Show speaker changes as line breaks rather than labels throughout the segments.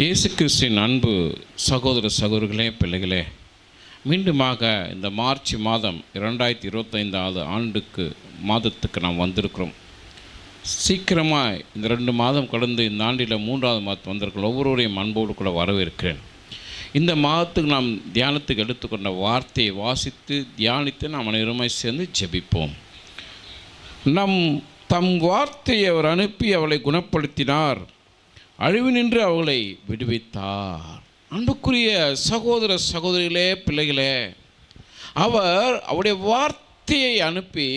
இயேசு கிறிஸ்தின் அன்பு சகோதர சகோதரிகளே பிள்ளைகளே மீண்டுமாக இந்த மார்ச் மாதம் இரண்டாயிரத்தி இருபத்தைந்தாவது ஆண்டுக்கு மாதத்துக்கு நாம் வந்திருக்கிறோம். சீக்கிரமாக இந்த ரெண்டு மாதம் கடந்து இந்த ஆண்டில் மூன்றாவது மாதம் வந்திருக்கிறோம் ஒவ்வொருவரையும் அன்போடு கூட வரவேற்கிறேன். இந்த மாதத்துக்கு நாம் தியானத்துக்கு எடுத்துக்கொண்ட வார்த்தையை வாசித்து தியானித்து நாம் அனைவருமாய் சேர்ந்து ஜெபிப்போம். நம் தம் வார்த்தையை அவர் அனுப்பி அவளை குணப்படுத்தினார். அழிவு நின்று அவளை விடுவித்தார். அன்புக்குரிய சகோதர சகோதரிகளே பிள்ளைகளே அவர் அவருடைய வார்த்தையை அனுப்பி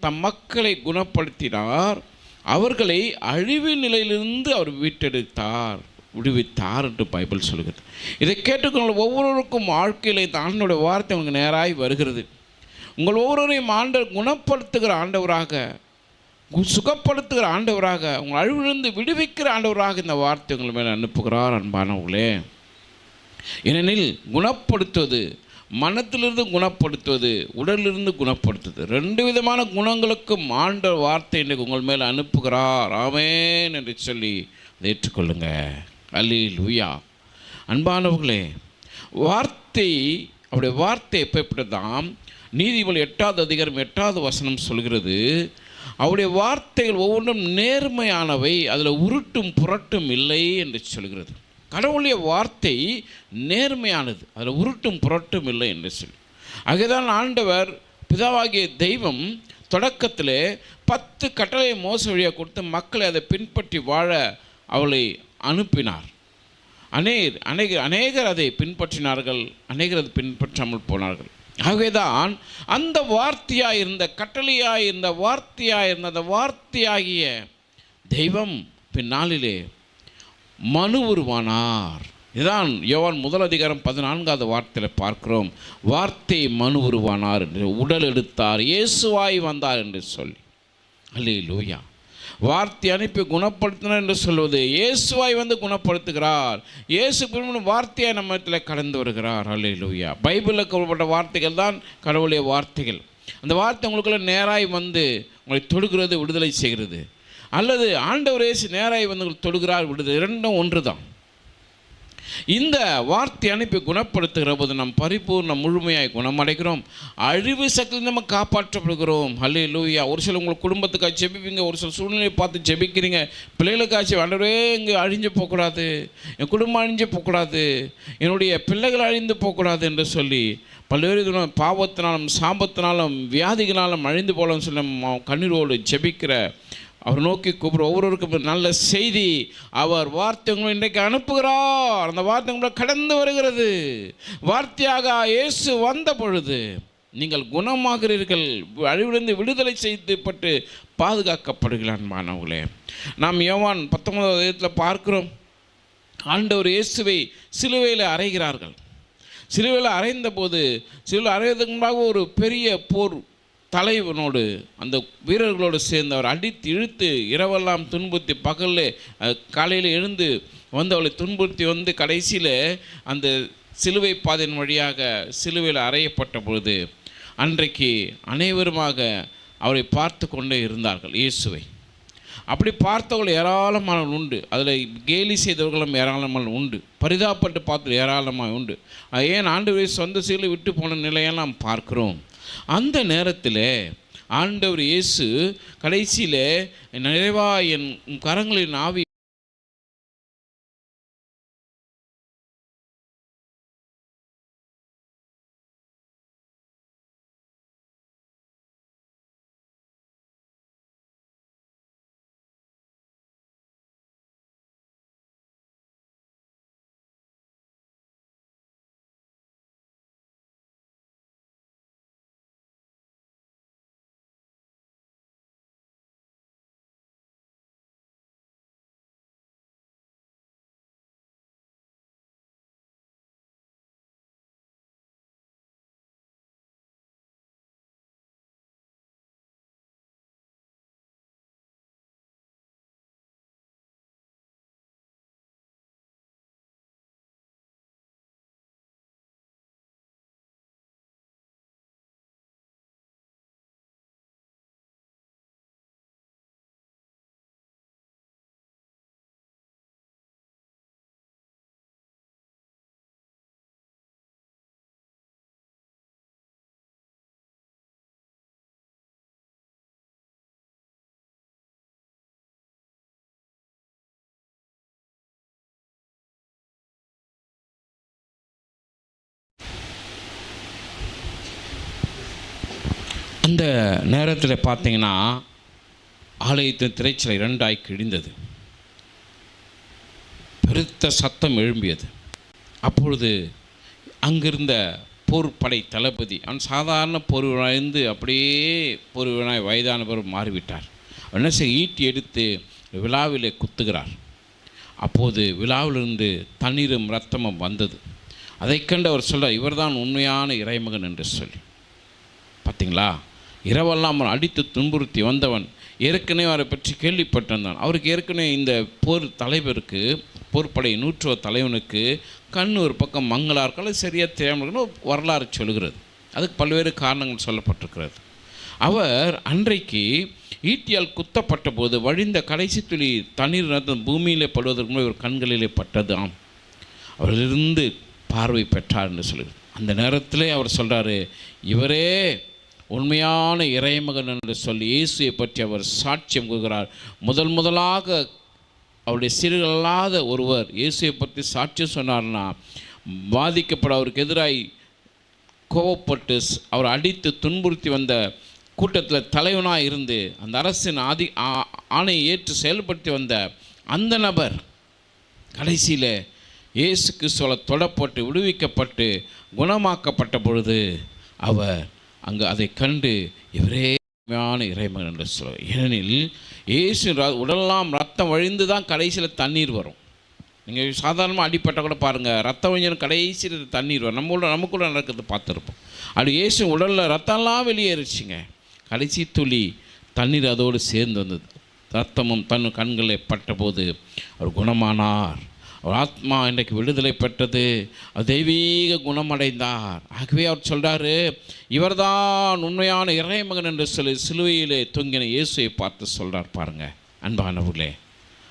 தம் மக்களை குணப்படுத்தினார். அவர்களை அழிவு நிலையிலிருந்து அவர் வீட்டெடுத்தார் விடுவித்தார் என்று பைபிள் சொல்கிறது. இதை கேட்டுக்கொள்ள ஒவ்வொருவருக்கும் வாழ்க்கையில் இந்த ஆண்டனுடைய வார்த்தை உங்களுக்கு நேராய் வருகிறது. உங்கள் ஒவ்வொருவரையும் ஆண்டவர் குணப்படுத்துகிற ஆண்டவராக சுகப்படுத்துகிற ஆண்டவராக உங்கள் அழிவிலிருந்து விடுவிக்கிற ஆண்டவராக இந்த வார்த்தை உங்கள் மேலே அனுப்புகிறார் அன்பானவர்களே. ஏனெனில் குணப்படுத்துவது மனத்திலிருந்து குணப்படுத்துவது உடலிலிருந்து குணப்படுத்துவது ரெண்டு விதமான குணங்களுக்கும் ஆண்ட வார்த்தை இன்றைக்கு உங்கள் மேலே அனுப்புகிறார். ஆமேன் என்று சொல்லி அதை ஏற்றுக்கொள்ளுங்க. அல்லில் உயா அன்பானவர்களே வார்த்தை அவருடைய வார்த்தை எப்படிப்பட்டதாம் நீதிபதி எட்டாவது அதிகாரம் எட்டாவது வசனம் சொல்கிறது அவருடைய வார்த்தைகள் ஒவ்வொன்றும் நேர்மையானவை அதில் உருட்டும் புரட்டும் இல்லை என்று சொல்கிறது. கடவுளுடைய வார்த்தை நேர்மையானது அதில் உருட்டும் புரட்டும் இல்லை என்று சொல்லி. ஆகதான் ஆண்டவர் பிதாவாகிய தெய்வம் தொடக்கத்தில் பத்து கட்டளை மோச வழியாக கொடுத்து மக்களை அதை பின்பற்றி வாழ அவளை அனுப்பினார். அநேகர் அநேகர் அநேகர் அதை பின்பற்றினார்கள் அநேகர் அதை பின்பற்றாமல் போனார்கள். ஆகவேதான் அந்த வார்த்தையாக இருந்த கட்டளையாக இருந்த வார்த்தையாக இருந்த அந்த வார்த்தையாகிய தெய்வம் பின்னாளிலே மனு உருவானார். இதுதான் யோவான் முதல் அதிகாரம் பதினான்காவது வார்த்தையில் பார்க்கிறோம். வார்த்தை மனு உருவானார் என்று உடல் எடுத்தார். இயேசுவாய் வந்தார் என்று சொல்லி. அல்லே லூயா வார்த்தை அனுப்பி குணப்படுத்தின என்று சொல்வது. இயேசுவாய் வந்து குணப்படுத்துகிறார். இயேசு பெருமனும் வார்த்தையாக நம்ம இடத்துல கடந்து வருகிறார். அல்லே லூயா பைபிளில் கூறப்பட்ட வார்த்தைகள் தான் கடவுளுடைய வார்த்தைகள். அந்த வார்த்தை உங்களுக்குள்ள நேராய் வந்து உங்களை தொடுகிறது விடுதலை செய்கிறது. அல்லது ஆண்டவர் இயேசு நேராய் வந்து தொடுகிறார் விடுதலை இரண்டும் ஒன்று தான் இந்த வார்த்தை அனுப்பி குணப்படுத்துகிற போது நாம் பரிபூர்ண முழுமையாய் குணமடைகிறோம். அழிவு சக்தி நம்ம காப்பாற்றப்படுகிறோம். ஹலே லூயா ஒரு சில உங்கள் குடும்பத்துக்காக ஜெபிப்பீங்க ஒரு சில சூழ்நிலையை பார்த்து ஜெபிக்கிறீங்க. பிள்ளைகளுக்காச்சு வளரவே இங்கே அழிஞ்சு போகக்கூடாது. என் குடும்பம் அழிஞ்சு போகக்கூடாது. என்னுடைய பிள்ளைகள் அழிந்து போகக்கூடாது என்று சொல்லி பல்வேறு விதமான பாவத்தினாலும் சாபத்தினாலும் வியாதிகளாலும் அழிந்து போகலாம்னு சொல்லி கண்ணீரோடு ஜெபிக்கிற அவர் நோக்கி கூப்பிட ஒவ்வொருவருக்கும் நல்ல செய்தி. அவர் வார்த்தை உங்களை இன்றைக்கு அனுப்புகிறார். அந்த வார்த்தை உங்களை கடந்து வருகிறது. வார்த்தையாக இயேசு வந்த பொழுது நீங்கள் குணமாகிறீர்கள். அழிவிலிருந்து விடுதலை செய்யப்பட்டு பாதுகாக்கப்படுகிறான் மாணவர்களே நாம் யோவான் பத்தொன்பதாவது இடத்தில் பார்க்கிறோம். ஆண்டவர் இயேசுவை சிலுவையில் அறைகிறார்கள். சிலுவையில் அறைந்த போது சிலுவையில் அறைவதற்கு முன்பாக ஒரு பெரிய போர் தலைவனோடு அந்த வீரர்களோடு சேர்ந்து அவர் அடித்து இழுத்து இரவெல்லாம் துன்புறுத்தி பகலில் காலையில் எழுந்து வந்து அவளை துன்புறுத்தி வந்து கடைசியில் அந்த சிலுவை பாதையின் வழியாக சிலுவையில் அறையப்பட்ட பொழுது அன்றைக்கு அனைவருமாக அவரை பார்த்து கொண்டே இருந்தார்கள் இயேசுவை. அப்படி பார்த்தவர்கள் ஏராளமான உண்டு. அதில் கேலி செய்தவர்களும் ஏராளமான உண்டு. பரிதாப்பட்டு பார்த்து ஏராளமாக உண்டு. ஏன் ஆண்டு வயசு சொந்த சீலை விட்டு போன நிலையெல்லாம் பார்க்கிறோம்? அந்த நேரத்தில் ஆண்டவர் இயேசு கடைசியில் நிறைவா என் கரங்களின் ஆவி அந்த நேரத்தில் பார்த்தீங்கன்னா ஆலயத்தின் திரைச்சலை இரண்டாய் கிழிந்தது. பெருத்த சத்தம் எழும்பியது. அப்பொழுது அங்கிருந்த போர்படை தளபதி அவன் சாதாரண பொறுவனாய்ந்து அப்படியே பொறுவனாய் வயதானவர் மாறிவிட்டார். என்ன செய்ய ஈட்டி எடுத்து விழாவிலே குத்துகிறார். அப்போது விழாவிலிருந்து தண்ணீரும் ரத்தமும் வந்தது. அதைக் கண்டு அவர் சொல்கிறார் இவர்தான் உண்மையான இறைமகன் என்று சொல்லி. பார்த்தீங்களா இரவெல்லாம் அவன் அடித்து துன்புறுத்தி வந்தவன். ஏற்கனவே அவரை பற்றி கேள்விப்பட்டிருந்தான். அவருக்கு ஏற்கனவே இந்த போர் தலைவருக்கு போர்ப்படை நூற்றுவ தலைவனுக்கு கண் ஒரு பக்கம் மங்களாக இருக்கலாம் சரியாக தெரியாமல் வரலாறு சொல்கிறது அதுக்கு பல்வேறு காரணங்கள் சொல்லப்பட்டிருக்கிறது. அவர் அன்றைக்கு ஈட்டியால் குத்தப்பட்ட போது வழிந்த கடைசி துளி தண்ணீர் ரத்தம் பூமியிலே படுவதற்கு முன்பு இவர் கண்களிலே பட்டது. ஆம். அவரிலிருந்து பார்வை பெற்றார் என்று சொல்லுகிறது. அந்த நேரத்திலே அவர் சொல்கிறாரு இவரே உண்மையான இறைமகன் என்று சொல்லி இயேசுவை பற்றி அவர் சாட்சியம் கூறுகிறார். முதல் முதலாக அவருடைய சீர்களல்லாத ஒருவர் இயேசுவை பற்றி சாட்சியம் சொன்னார்னா பாதிக்கப்பட அவருக்கு எதிராய் கோவப்பட்டு ஸ்- அவர் அடித்து துன்புறுத்தி வந்த கூட்டத்தில் தலைவனாக இருந்து அந்த அரசின் ஆதி ஆ- ஆணையை ஏற்று செயல்படுத்தி வந்த அந்த நபர் கடைசியில் இயேசு கிறிஸ்துவ தொடப்பட்டு விடுவிக்கப்பட்டு குணமாக்கப்பட்ட பொழுது அவர் அங்கு அதை கண்டு இவரே உண்மையான இறைமகன் என்று சொல்லுவார் ஏனெனில் இயேசு ர- உடலெல்லாம் ரத்தம் வழிந்து தான் கடைசியில் தண்ணீர் வரும். நீங்கள் சாதாரணமாக அடிப்பட்ட கூட பாருங்கள் ரத்தம் வழிஞ்சு கடைசியில் தண்ணீர் வரும். நம்மளோட நமக்குள்ள நடக்கிறது பார்த்துருப்போம். அப்படி இயேசு உடலில் ரத்தம்லாம் வெளியேறிச்சிங்க. கடைசி துளி தண்ணீர் அதோடு சேர்ந்து வந்தது. ரத்தமும் தன் கண்களை பட்டபோது அவர் குணமானார். அவர் ஆத்மா இன்றைக்கு விடுதலை பெற்றது தெய்வீக குணமடைந்தார். ஆகவே அவர் சொல்கிறாரு இவர்தான் உண்மையான இறைமகன் என்று சொல்லி சிலுவையிலே தொங்கின இயேசுவை பார்த்து சொல்கிறார் பாருங்க அன்பானவர்களே.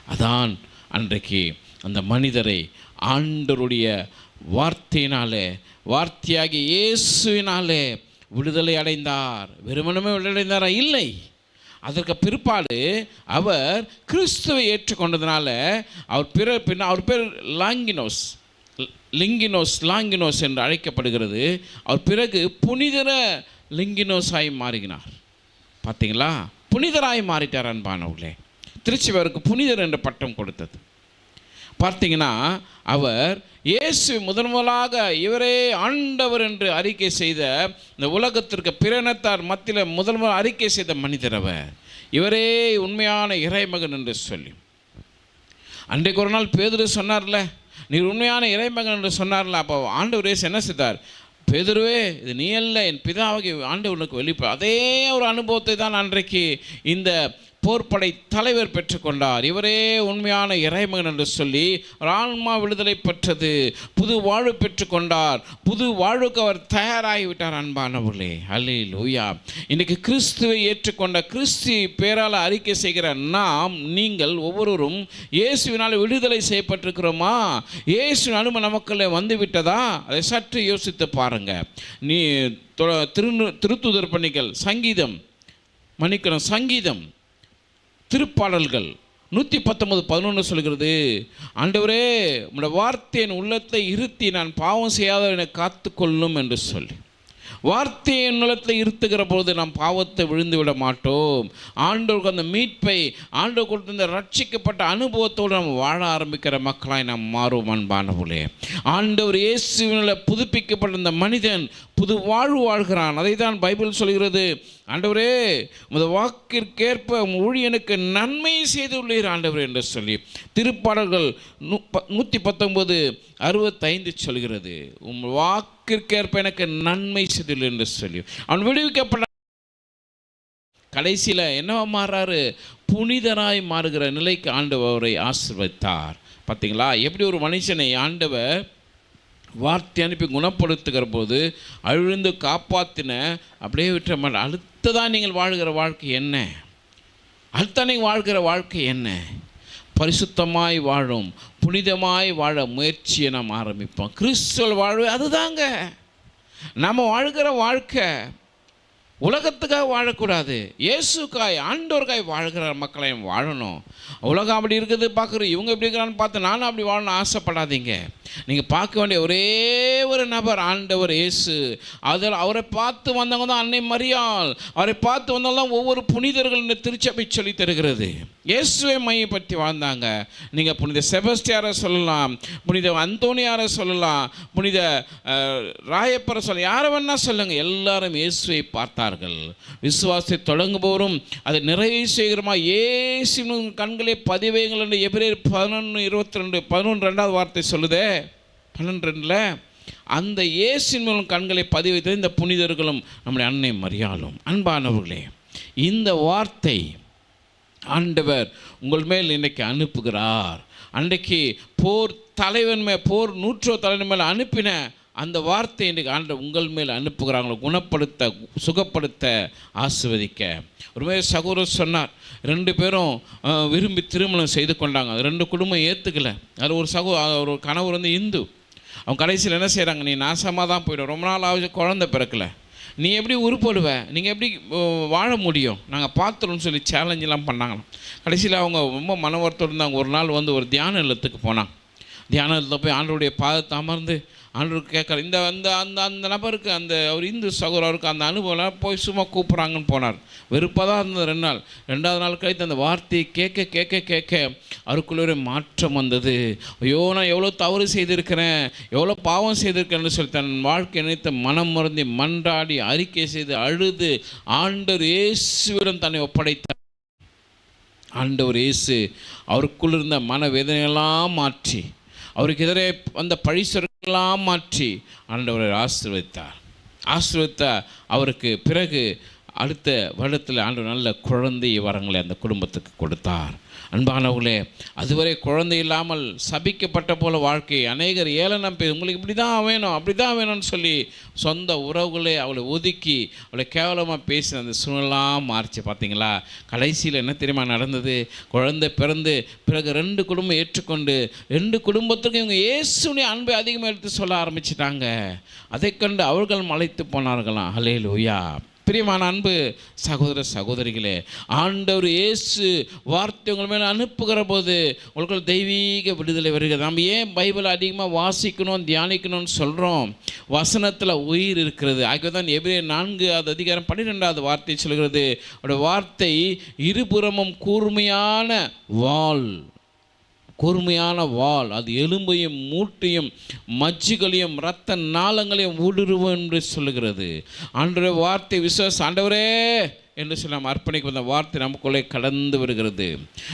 அதான் அன்றைக்கு அந்த மனிதரை ஆண்டருடைய வார்த்தையினாலே வார்த்தையாகி இயேசுவினாலே விடுதலை அடைந்தார். வெறுமனமே விடுதலை அடைந்தாரா? இல்லை. அதற்கு பிற்பாடு அவர் கிறிஸ்துவை ஏற்றுக்கொண்டதுனால அவர் பிற பின்ன அவர் பேர் லாங்கினோஸ். லிங்கினோஸ் லாங்கினோஸ் என்று அழைக்கப்படுகிறது. அவர் பிறகு புனிதர லிங்கினோஸாய் மாறுகினார் பார்த்தீங்களா புனிதராய் மாறிட்டார் அன்பானவர்களே. திருச்சிவருக்கு புனிதர் என்ற பட்டம் கொடுத்தது. பார்த்தீங்கன்னா அவர் இயேசு முதன் முதலாக இவரே ஆண்டவர் என்று அறிக்கை செய்த இந்த உலகத்திற்கு பிறனத்தார் மத்தியில் முதல் முதல் அறிக்கை செய்த மனிதர் அவர். இவரே உண்மையான இறைமகன் என்று சொல்லி. அன்றைக்கு ஒரு நாள் பேதுரு சொன்னார்ல நீர் உண்மையான இறைமகன் என்று சொன்னார்ல. அப்போ ஆண்டவர் இயேசு என்ன செய்தார்? பேதுருவே இது நீ அல்ல என் பிதாவுக்கு ஆண்டவனுக்கு வெளிப்ப அதே ஒரு அனுபவத்தை தான் அன்றைக்கு இந்த போர்ப்படை தலைவர் பெற்றுக்கொண்டார். இவரே உண்மையான இறைமகன் என்று சொல்லி ஆன்மா விடுதலை பெற்றது புது வாழ்வு பெற்றுக்கொண்டார். புது வாழ்வுக்கு அவர் தயாராகிவிட்டார் அன்பானவர்களே. அல்லே லூயா இன்றைக்கு கிறிஸ்துவை ஏற்றுக்கொண்ட கிறிஸ்து பேரால் அறிக்கை செய்கிற நாம் நீங்கள் ஒவ்வொருவரும் இயேசுவினால் விடுதலை செய்யப்பட்டிருக்கிறோமா? இயேசு அனும நமக்குள்ளே வந்துவிட்டதா? அதை சற்று யோசித்து பாருங்க. நீ திரு திருத்துதர் பணிகள் சங்கீதம் மன்னிக்கிறோம் சங்கீதம். திருப்பாடல்கள். நூற்றி பத்தொன்பது பதினொன்று சொல்கிறது ஆண்டவரே உம்முடைய வார்த்தையின் உள்ளத்தை இருத்தி நான் பாவம் செய்யாத என்னை காத்துக்கொள்ளும் என்று சொல்லி. வார்த்தையை என் இருத்துகிற பொழுது நாம் பாவத்தை விழுந்து விட மாட்டோம். ஆண்டவருக்கு அந்த மீட்பை ஆண்டவர் கொடுத்த ரட்சிக்கப்பட்ட அனுபவத்தோடு நாம் வாழ ஆரம்பிக்கிற மக்களாய் நாம் மாறுவோம் அன்பானவர்களே. ஆண்டவர் இயேசுவினால் புதுப்பிக்கப்பட்ட இந்த மனிதன் புது வாழ்வு வாழ்கிறான். அதை தான் பைபிள் சொல்கிறது. ஆண்டவரே உமது வாக்கிற்கேற்ப ஊழியனுக்கு நன்மை செய்துள்ளீர் ஆண்டவர் என்று சொல்லி திருப்பாடல்கள் நூ நூற்றி பத்தொன்பது அறுபத்தைந்து சொல்கிறது. உம் வாக்கிற்கேற்ப எனக்கு நன்மை செய்துள்ளீர் என்று சொல்லி. அவன் விடுவிக்கப்பட்ட கடைசியில் என்னவா மாறாரு புனிதராய் மாறுகிற நிலைக்கு ஆண்டவர் அவரை ஆசீர்வதித்தார். பார்த்தீங்களா எப்படி ஒரு மனுஷனை ஆண்டவர் வார்த்தை அனுப்பி குணப்படுத்துகிற போது அழுந்து காப்பாற்றின அப்படியே விட்டுற மாட்டேன். அடுத்ததான் நீங்கள் வாழ்கிற வாழ்க்கை என்ன? அடுத்த நீங்கள் வாழ்கிற வாழ்க்கை என்ன? பரிசுத்தமாய் வாழும் புனிதமாய் வாழ முயற்சியை நாம் ஆரம்பிப்போம். கிறிஸ்துவல் வாழ்வு அதுதாங்க. நம்ம வாழ்கிற வாழ்க்கை உலகத்துக்காக வாழக்கூடாது. இயேசுக்காய் ஆண்டோருக்காய் வாழ்கிற மக்களையும் வாழணும். உலகம் அப்படி இருக்குது பார்க்குறோம். இவங்க எப்படி இருக்கிறான்னு பார்த்து நானும் அப்படி வாழணும்னு ஆசைப்படாதீங்க. நீங்கள் பார்க்க வேண்டிய ஒரே ஒரு நபர் ஆண்டவர் இயேசு. அதில் அவரை பார்த்து வந்தவங்க தான் அன்னை மரியாள். அவரை பார்த்து வந்தால்தான் ஒவ்வொரு புனிதர்கள் இந்த திருச்சபை சொல்லி தருகிறது. இயேசுவை மையப்படுத்தி வாழ்ந்தாங்க. நீங்கள் புனித செபஸ்டியாரை சொல்லலாம் புனித அந்தோனியாரை சொல்லலாம் புனித ராயப்பரை சொல்ல யாரை வேணால் சொல்லுங்கள் எல்லாரும் இயேசுவை பார்த்தார் பார்த்தார்கள் விசுவாசத்தை தொடங்குபவரும் அதை நிறைவு செய்கிறோமா இயேசுவின் கண்களை பதிவைகள் என்று எபிரேர் பதினொன்று இருபத்தி ரெண்டு பதினொன்று ரெண்டாவது வார்த்தை சொல்லுதே. பன்னெண்டு ரெண்டில் அந்த இயேசின் மூலம் கண்களை பதிவைத்த இந்த புனிதர்களும் நம்முடைய அன்னை மரியாளும். அன்பானவர்களே இந்த வார்த்தை ஆண்டவர் உங்கள் மேல் இன்றைக்கு அனுப்புகிறார். அன்றைக்கு போர் தலைவன் மேல் போர் நூற்றோ தலைவன் மேல் அனுப்பின அந்த வார்த்தை இன்றைக்கு ஆண்ட உங்கள் மேல் அனுப்புகிறாங்களோ குணப்படுத்த சுகப்படுத்த ஆசிர்வதிக்க. ஒருவே சகோதரர் சொன்னார் ரெண்டு பேரும் விரும்பி திருமணம் செய்து கொண்டாங்க. அது ரெண்டு குடும்பம் ஏற்றுக்கல அது ஒரு சகோ ஒரு கணவர் வந்து இந்து. அவங்க கடைசியில் என்ன செய்கிறாங்க நீ நாசமாக தான் போயிடும் ரொம்ப நாள் ஆகுது குழந்த பிறக்கல. நீ எப்படி உருப்படுவ? நீங்கள் எப்படி வாழ முடியும்? நாங்கள் பார்த்துருன்னு சொல்லி சேலஞ்செலாம் பண்ணாங்களாம். கடைசியில் அவங்க ரொம்ப மன வருத்தம் இருந்தாங்க. ஒரு நாள் வந்து ஒரு தியான இல்லத்துக்கு போனாங்க. தியானத்தில் போய் ஆண்டோடைய பாதத்தை அமர்ந்து ஆண்டவர் கேட்கல இந்த அந்த அந்த அந்த நபருக்கு அந்த அவர் இந்து சகோதரருக்கு அந்த அனுபவம் போய் சும்மா கூப்பிட்றாங்கன்னு போனார். வெறுப்பாக தான் இருந்தது ரெண்டு நாள். ரெண்டாவது நாள் கழித்து அந்த வார்த்தையை கேட்க கேட்க கேட்க அவருக்குள்ள ஒரு மாற்றம் வந்தது. ஐயோ நான் எவ்வளோ தவறு செய்திருக்கிறேன் எவ்வளோ பாவம் செய்திருக்கிறேன்னு சொல்லி தன் வாழ்க்கை நினைத்து மனம் மருந்தி மன்றாடி அறிக்கை செய்து அழுது ஆண்டவர் இயேசுவிடம் தன்னை ஒப்படைத்தார். ஆண்டவர் இயேசு அவருக்குள் இருந்த மனவேதனையெல்லாம் மாற்றி அவருக்கு எதிரே அந்த பழிசர் எல்லாம் மாற்றி ஆண்டவரை ஆசீர்வதித்தார். ஆசீர்வதித்த அவருக்கு பிறகு அடுத்த வருடத்தில் ஆண்டு நல்ல குழந்தை வரங்களை அந்த குடும்பத்துக்கு கொடுத்தார். அன்பானவர்களே அதுவரை குழந்தை இல்லாமல் சபிக்கப்பட்ட போல வாழ்க்கை. அநேகர் ஏளனம் பேர் உங்களுக்கு இப்படி தான் வேணும் அப்படி தான் வேணும்னு சொல்லி சொந்த உறவுகளே அவளை ஒதுக்கி அவளை கேவலமாக பேசின அந்த சூழ்நிலாம் மாறிச்சு பார்த்தீங்களா? கடைசியில் என்ன தெரியுமா நடந்தது? குழந்தை பிறந்து பிறகு ரெண்டு குடும்பம் ஏற்றுக்கொண்டு ரெண்டு குடும்பத்துக்கும் இவங்க இயேசுடைய அன்பை அதிகமாக எடுத்து சொல்ல ஆரம்பிச்சிட்டாங்க. அதை கண்டு அவர்கள் மலைத்து போனார்களாம். ஹலே லூயா பிரியமான அன்பு சகோதர சகோதரிகளே ஆண்டவர் இயேசு வார்த்தை உங்கள் மேலே அனுப்புகிற போது உங்களுக்கு தெய்வீக விடுதலை வருகிறது. நம்ம ஏன் பைபிளை அதிகமாக வாசிக்கணும் தியானிக்கணும்னு சொல்கிறோம் வசனத்தில் உயிர் இருக்கிறது. ஆகவே தான் எபிரே நான்கு அது அதிகாரம் பன்னிரெண்டாவது வார்த்தை சொல்கிறது. அவருடைய வார்த்தை இருபுறமும் கூர்மையான வாள். கூர்மையான வாள். அது எலும்பையும் மூட்டையும் மஜ்ஜுகளையும் இரத்த நாளங்களையும் ஊடுருவோம் என்று சொல்லுகிறது. அன்றைய வார்த்தை விசுவாச ஆண்டவரே! என்று சொல்லி நாம் அர்ப்பணிக்கும் அந்த வார்த்தை நமக்குள்ளே கடந்து வருகிறது.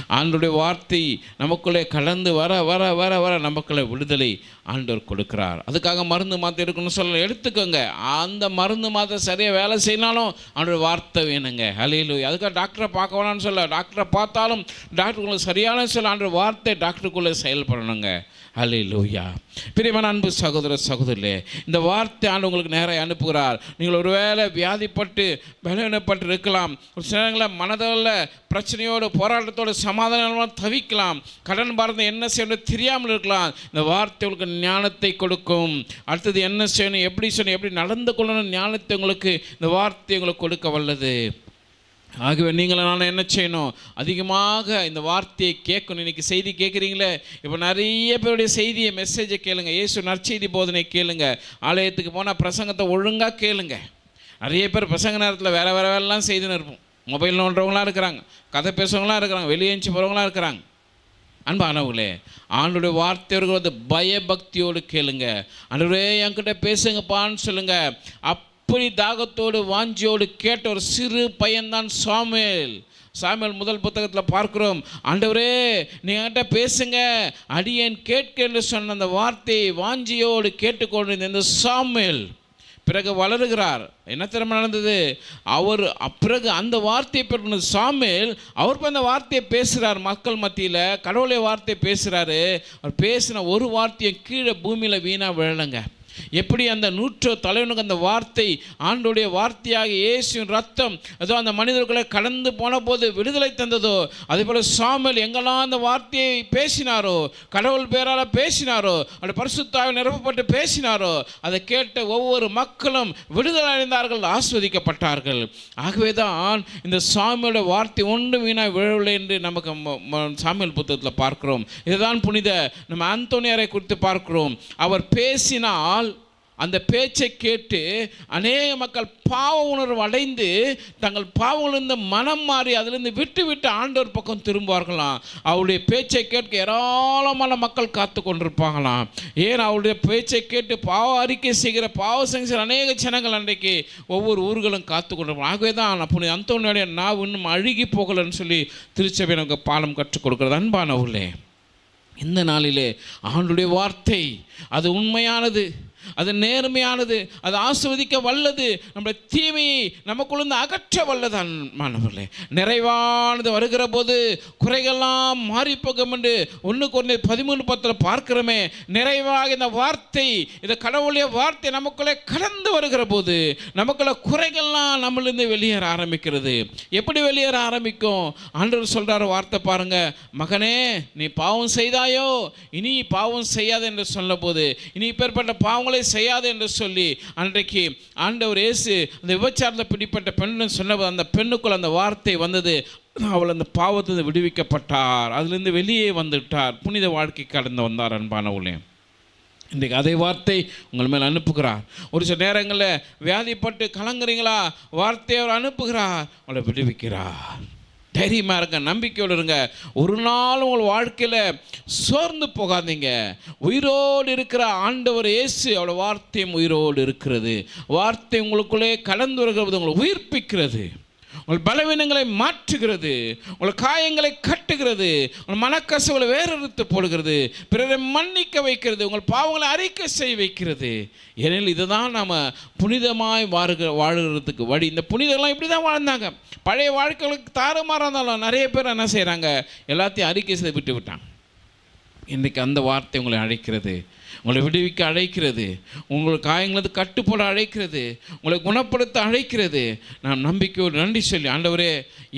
ஆண்டுடைய வார்த்தை நமக்குள்ளே கடந்து வர வர வர வர நமக்குள்ளே விடுதலை ஆண்டவர் கொடுக்கிறார். அதுக்காக மருந்து மாற்ற எடுக்கணும்னு சொல்ல எடுத்துக்கோங்க. அந்த மருந்து மாற்ற சரியாக வேலை செய்யினாலும் அவனுடைய வார்த்தை வேணுங்க. ஹலையிலு அதுக்காக டாக்டரை பார்க்க வேணாம்னு சொல்ல டாக்டரை பார்த்தாலும் டாக்டருக்குள்ள சரியான சொல்ல ஆண்டோட வார்த்தை டாக்டருக்குள்ளே செயல்படணுங்க. அலையிலூயா பிரியமான அன்பு சகோதர சகோதரிலே இந்த வார்த்தை ஆண்டு உங்களுக்கு நேராக அனுப்புகிறார். நீங்கள் ஒருவேளை வியாதிப்பட்டு பலவீனப்பட்டு இருக்கலாம். ஒரு சில நேரங்களில் மனதில் பிரச்சனையோடு போராட்டத்தோடு சமாதானமாக தவிக்கலாம். கடன் பாரதம் என்ன செய்யணும் தெரியாமல் இருக்கலாம். இந்த வார்த்தை உங்களுக்கு ஞானத்தை கொடுக்கும். அடுத்தது என்ன செய்யணும் எப்படி செய்யணும் எப்படி நடந்து கொள்ளணும் ஞானத்தை உங்களுக்கு இந்த வார்த்தை உங்களுக்கு கொடுக்க வல்லது. ஆகவே நீங்களும் நான் என்ன செய்யணும் அதிகமாக இந்த வார்த்தையை கேட்கணும். இன்றைக்கி செய்தி கேட்குறீங்களே? இப்போ நிறைய பேருடைய செய்தியை மெசேஜை கேளுங்க. இயேசு நற்செய்தி போதனை கேளுங்க. ஆலயத்துக்கு போனால் பிரசங்கத்தை ஒழுங்காக கேளுங்க. நிறைய பேர் பிரசங்க நேரத்தில் வேறு வேறு வேலைலாம் செய்துன்னு இருப்போம். மொபைல் நோண்டுறவங்களாம் இருக்கிறாங்க. கதை பேசுகிறவங்களாம் இருக்கிறாங்க. வெளியேஞ்சி போகிறவங்களாம் இருக்கிறாங்க. அன்பானவங்களே ஆண்டுடைய வார்த்தையர்கள் வந்து பயபக்தியோடு கேளுங்க. ஆண்டவரே என்கிட்ட பேசுங்கப்பான்னு சொல்லுங்க. அப்படி தாகத்தோடு வாஞ்சியோடு கேட்ட ஒரு சிறு பையன்தான் சாமுவேல். சாமியல் முதல் புத்தகத்தில் பார்க்குறோம். ஆண்டவரே நீங்கள் என்கிட்ட பேசுங்க. அடியேன் கேட்க என்று சொன்ன அந்த வார்த்தையை வாஞ்சியோடு கேட்டுக்கொண்டிருந்த இந்த சாமியல் பிறகு வளருகிறார். என்ன திறமை நடந்தது? அவர் பிறகு அந்த வார்த்தையை பெற்ற சாமியில் அவர் அந்த வார்த்தையை பேசுகிறார் மக்கள் மத்தியில் கடவுளை வார்த்தையை பேசுகிறாரு அவர் பேசின ஒரு வார்த்தையை கீழே பூமியில் வீணாக விழலைங்க. எப்படி அந்த நூற்று தலைவனுக்கு அந்த வார்த்தை ஆண்டுடைய வார்த்தையாக இயேசுவின் ரத்தம் அதோ அந்த மனிதர்களை கடந்து போன போது விடுதலை தந்ததோ அதே போல் சாமல் எங்கெல்லாம் அந்த வார்த்தையை பேசினாரோ கடவுள் பேரால் பேசினாரோ அந்த பரிசுத்தாவை நிரப்பப்பட்டு பேசினாரோ அதை கேட்ட ஒவ்வொரு மக்களும் விடுதலை அடைந்தார்கள் ஆஸ்வதிக்கப்பட்டார்கள். ஆகவே தான் இந்த சாமியோட வார்த்தை ஒன்று வீணாக விழவில்லை என்று நமக்கு சாமியல் புத்தகத்தில் பார்க்கிறோம். இதுதான் புனித நம்ம அந்தோனியாரை குறித்து பார்க்கிறோம். அவர் பேசினால் அந்த பேச்சை கேட்டு அநேக மக்கள் பாவ உணர்வு அடைந்து தங்கள் பாவங்களிலிருந்து மனம் மாறி அதிலிருந்து விட்டு விட்டு ஆண்டவர் பக்கம் திரும்புவார்களாம். அவருடைய பேச்சை கேட்க ஏராளமான மக்கள் காத்து கொண்டிருப்பாங்களாம். ஏன் அவருடைய பேச்சை கேட்டு பாவ அறிக்கை செய்கிற பாவ செஞ்ச அநேக ஜனங்கள் அன்றைக்கு ஒவ்வொரு ஊர்களும் காத்து கொண்டிருப்பாங்க. ஆகவே தான் அப்படி அந்தோனியோடைய நான் இன்னும் அழுகி போகலைன்னு சொல்லி திருச்சபை நமக்கு பாடம் கற்றுக் கொடுக்கிறது. அன்பானவர்களே இந்த நாளிலே ஆண்டுடைய வார்த்தை அது உண்மையானது. அது நேர்மையானது அது ஆஸ்வதிக்க வல்லது நம்முடைய தீமையை நமக்குள்ளிருந்து அகற்ற வல்லதான் மாணவர்களே. நிறைவானது வருகிற போது குறைகள்லாம் மாறி போகும் என்று ஒன்று பதிமூணு பத்தில் பார்க்கிறோமே. நிறைவாக இந்த வார்த்தை இந்த கடவுளுடைய வார்த்தை நமக்குள்ளே கடந்து வருகிற போது நமக்குள்ள குறைகள்லாம் நம்மளிருந்து வெளியேற ஆரம்பிக்கிறது. எப்படி வெளியேற ஆரம்பிக்கும்? ஆண்டவர் சொல்கிறார் வார்த்தை பாருங்க. மகனே நீ பாவம் செய்தாயோ? இனி பாவம் செய்யாத என்று சொன்னபோது இனி இப்பேற்பட்ட பாவங்களை செய்யாது என்று சொல்லி அன்றைக்கு ஆண்டவர் இயேசு அந்த விபச்சாரத்தில் பிடிப்பட்ட பெண்ணு சொன்னபோது அந்த பெண்ணுக்குள் அந்த வார்த்தை வந்தது. அவள் அந்த பாவத்திலிருந்து விடுவிக்கப்பட்டார். அதிலிருந்து வெளியே வந்துவிட்டார். புனித வாழ்க்கை கடந்து வந்தார் அன்பானவளே இன்றைக்கு அதே வார்த்தை உங்கள் மேல் அனுப்புகிறார். ஒரு சில நேரங்களில் வியாதிப்பட்டு கலங்குறீங்களா? வார்த்தையை அவர் அனுப்புகிறார். அவளை விடுவிக்கிறார். தைரியமாக இருங்க நம்பிக்கையோடு இருங்க. ஒரு நாள் உங்கள் வாழ்க்கையில் சோர்ந்து போகாதீங்க. உயிரோடு இருக்கிற ஆண்டவர் இயேசு அவ்வளோ வார்த்தையும் உயிரோடு இருக்கிறது. வார்த்தை உங்களுக்குள்ளே கலந்து வருகிறது உங்களை உயிர்ப்பிக்கிறது. உங்கள் பலவீனங்களை மாற்றுகிறது உங்கள் காயங்களை கட்டுகிறது உங்கள் மனக்கசவுகளை வேறறுத்து போடுகிறது பிறரை மன்னிக்க வைக்கிறது உங்கள் பாவங்களை அறிக்கை செய்ய வைக்கிறது. ஏனெனில் இதுதான் நாம் புனிதமாய் வாழ்கிற வாழ்கிறதுக்கு வழி. இந்த புனிதெல்லாம் இப்படி தான் வாழ்ந்தாங்க. பழைய வாழ்க்கைகளுக்கு தாறுமாறாக இருந்தாலும் நிறைய பேர் என்ன செய்கிறாங்க எல்லாத்தையும் அறிக்கை செய்து விட்டு விட்டாங்க. இன்றைக்கு அந்த வார்த்தை உங்களை அழைக்கிறது. உங்களை விடுவிக்க அழைக்கிறது. உங்கள் காயங்களது கட்டுப்போட அழைக்கிறது. உங்களை குணப்படுத்த அழைக்கிறது. நான் நம்பிக்கையோடு நன்றி சொல்லி ஆண்டவரே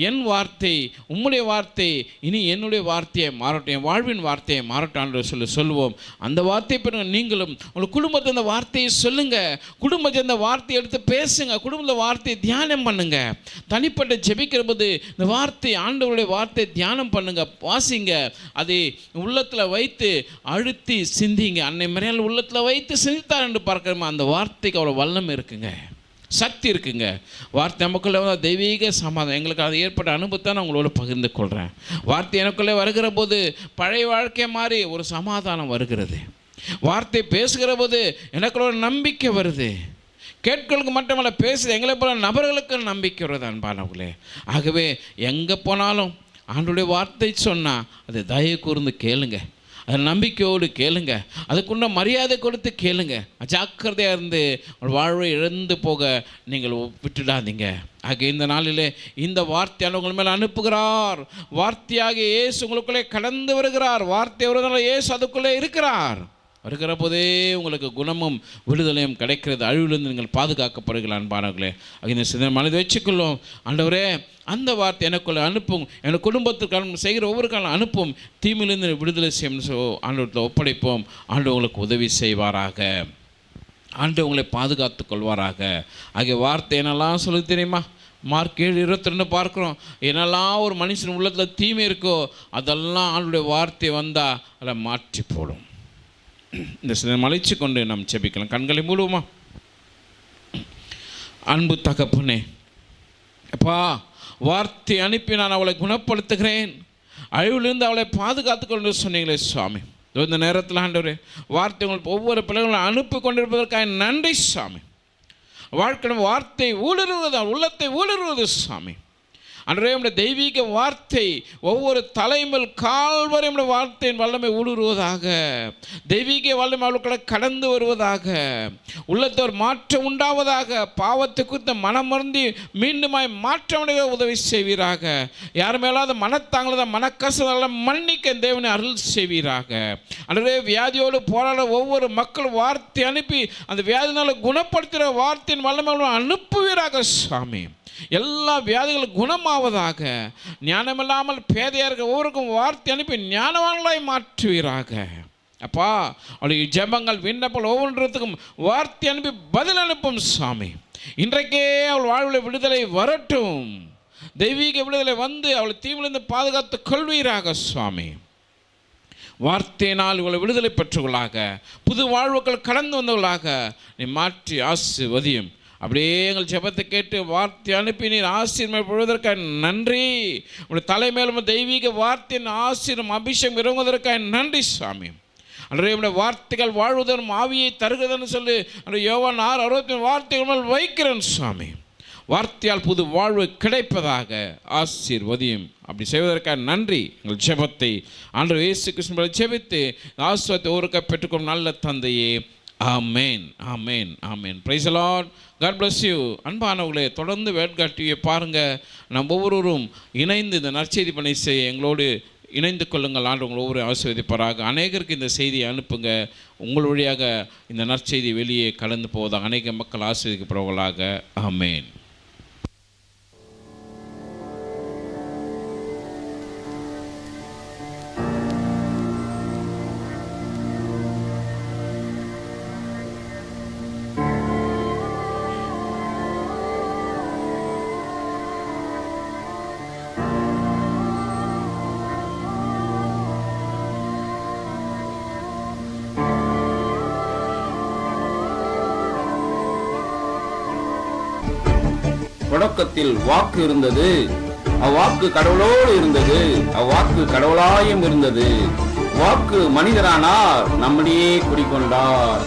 என் வார்த்தை உம்முடைய வார்த்தை இனி என்னுடைய வார்த்தையை மாறட்டும் என் வாழ்வின் வார்த்தையை மாறட்டும் ஆண்டவர் சொல்லி சொல்லுவோம். அந்த வார்த்தையை பிறகு நீங்களும் உங்கள் குடும்பத்தை அந்த வார்த்தையை சொல்லுங்கள் குடும்பத்தை அந்த வார்த்தையை எடுத்து பேசுங்க. குடும்பத்தை வார்த்தையை தியானம் பண்ணுங்கள் தனிப்பட்ட ஜெபிக்கிற போது இந்த வார்த்தை ஆண்டவருடைய வார்த்தை தியானம் பண்ணுங்கள் வாசிங்க. அதை உள்ளத்தில் வைத்து அழுத்தி சிந்திங்க. அன்னை மரியாதை உள்ளத்தில் வைத்து சிந்தித்தார் என்று பார்க்கணுமா அந்த வார்த்தைக்கு அவ்வளோ வல்லம் இருக்குங்க. சக்தி இருக்குங்க. வார்த்தை நமக்குள்ளே வந்து தெய்வீக சமாதானம். எங்களுக்கு அது ஏற்பட்ட அனுபவத்தை நான் உங்களோட பகிர்ந்து கொள்கிறேன் வார்த்தை எனக்குள்ளே வருகிற போது பழைய வாழ்க்கை மாதிரி ஒரு சமாதானம் வருகிறது. வார்த்தை பேசுகிற போது எனக்குள்ள ஒரு நம்பிக்கை வருது. கேட்களுக்கு மட்டுமல்ல பேசுது எங்களை போல நபர்களுக்கு நம்பிக்கை வருது அன்பானவர்களே. ஆகவே எங்கே போனாலும் ஆண்டுடைய வார்த்தை சொன்னால் அதை தயவு கூர்ந்து கேளுங்கள் நம்பிக்கையோடு கேளுங்க. அதுக்குள்ள மரியாதை கொடுத்து கேளுங்க. ஜாக்கிரதையாக இருந்து வாழ்வை இழந்து போக நீங்கள் விட்டுடாதீங்க. ஆக இந்த நாளிலே இந்த வார்த்தையான உங்கள் மேலே அனுப்புகிறார். வார்த்தையாக இயேசு உங்களுக்குள்ளே கடந்து வருகிறார். வார்த்தை வருவதால் இயேசு அதுக்குள்ளே இருக்கிறார். வருகிற போதே உங்களுக்கு குணமும் விடுதலையும் கிடைக்கிறது. அழிவிலிருந்து நீங்கள் பாதுகாக்கப்படுகிற அன்பானவர்களே. இந்த சிந்தனை மனதை வச்சுக்கொள்ளும். ஆண்டவரே அந்த வார்த்தை எனக்குள்ள அனுப்பும். எனக்கு குடும்பத்துக்கான செய்கிற ஒவ்வொரு காலம் அனுப்பும். தீமையிலிருந்து விடுதலை செய்யும். சொ ஆண்டவரத்தில் ஒப்படைப்போம். ஆண்டு உங்களுக்கு உதவி செய்வாராக. ஆண்டு உங்களை பாதுகாத்து கொள்வாராக. ஆகிய வார்த்தை என்னெல்லாம் சொல்லி தெரியுமா? மார்க் ஏழு இருபத்தி ரெண்டு பார்க்குறோம். என்னெல்லாம் ஒரு மனுஷன் உள்ளத்தில் தீமை இருக்கோ அதெல்லாம் ஆண்டுடைய வார்த்தை வந்தால் அதை மாற்றி போடும் இந்த சில மலைச்சு கொண்டு நாம் செபிக்கலாம் கண்களை மூடுவோமா? அன்பு தகப்பனே அப்பா வார்த்தை அனுப்பி நான் அவளை குணப்படுத்துகிறேன். அழிவிலிருந்து அவளை பாதுகாத்து கொண்டு சொன்னீங்களே சுவாமி. இந்த நேரத்தில் ஆண்டவரே வார்த்தை உங்களுக்கு ஒவ்வொரு பிள்ளைகளும் அனுப்பி கொண்டிருப்பதற்காக நன்றி சாமி வாழ்க்கை வார்த்தை ஊழறுவது உள்ளத்தை ஊழறுவது சாமி அன்றே நம்முடைய தெய்வீக வார்த்தை ஒவ்வொரு தலைமல் கால்வரை நம்முடைய வார்த்தையின் வல்லமை ஊடுருவதாக தெய்வீக வல்லமை அவர்களுக்குள்ள கடந்து வருவதாக உள்ளத்தோர் மாற்றம் உண்டாவதாக பாவத்தை குறித்த மருந்தி மீண்டுமாய் மாற்றமடைய உதவி செய்வீராக. யார் மேலாத மனத்தாங்களத மனக்கசதெல்லாம் மன்னிக்க தேவனை அருள் செய்வீராக. அன்றே வியாதியோடு போராட ஒவ்வொரு மக்கள் வார்த்தை அனுப்பி அந்த வியாதினால குணப்படுத்துகிற வார்த்தையின் வல்லமை அனுப்புவீராக சாமி. எல்லா வியாதிகளும் குணமாவதாக ஞானமில்லாமல் பேதையாக இருக்க ஒவ்வொருக்கும் வார்த்தை அனுப்பி ஞானவான்களாய் மாற்றுவீராக. அப்பா அவளுடைய ஜெபங்கள் விண்ணப்பங்கள் ஒவ்வொன்றத்துக்கும் வார்த்தை அனுப்பி பதில் அனுப்பும் சாமி. இன்றைக்கே அவள் வாழ்வில் விடுதலை வரட்டும். தெய்வீக விடுதலை வந்து அவளை தீவிலிருந்து பாதுகாத்து கொள்வீராக சுவாமி வார்த்தையினால் இவளை விடுதலை பெற்றவர்களாக புது வாழ்வுகள் கடந்து வந்தவர்களாக நீ மாற்றி ஆசிர்வதியும். அப்படியே எங்கள் ஜெபத்தை கேட்டு வார்த்தை அனுப்பி நீர் ஆசீர்மை பொழுவதற்காக நன்றி. உடைய தலைமையிலும் தெய்வீக வார்த்தையின் ஆசீர்வம் அபிஷேகம் இறங்குவதற்காக நன்றி சாமி. அன்றைய உடைய வார்த்தைகள் வாழ்வதன் ஆவியை தருகிறதுன்னு சொல்லி அன்றைய யோவான் ஆறு அறுபத்தி வார்த்தைகள் மேல் வைக்கிறேன் சுவாமி வார்த்தையால் புது வாழ்வு கிடைப்பதாக ஆசீர்வதியும். அப்படி செய்வதற்காக நன்றி. எங்கள் ஜெபத்தை அன்று இயேசு கிருஷ்ணன் ஜெபித்து ஆசிரியத்தை ஒருக்க பெற்றுக்கொள்ளும் நல்ல தந்தையே ஆமேன் ஆமேன் ஆமேன் praise lord god bless you அன்பானவர்களே தொடர்ந்து வேட்காட்டியை பாருங்கள் நம்ம ஒவ்வொருவரும் இணைந்து இந்த நற்செய்தி பணி செய்ய எங்களோடு இணைந்து கொள்ளுங்கள். ஆண்டு உங்கள் ஒவ்வொரு ஆசீர்வதிப்பாராக. அநேகருக்கு இந்த செய்தியை அனுப்புங்க. உங்கள் வழியாக இந்த நற்செய்தி வெளியே கலந்து போவதாக அநேக மக்கள் ஆசீர்வதிக்கப்படுவர்களாக. ஆமேன்
பக்கத்தில் வாக்கு இருந்தது. அவ்வாக்கு கடவுளோடு இருந்தது. அவ்வாக்கு கடவுளாயும் இருந்தது. வாக்கு மனிதரானார். நம்மிடையே குடிக்கொண்டார்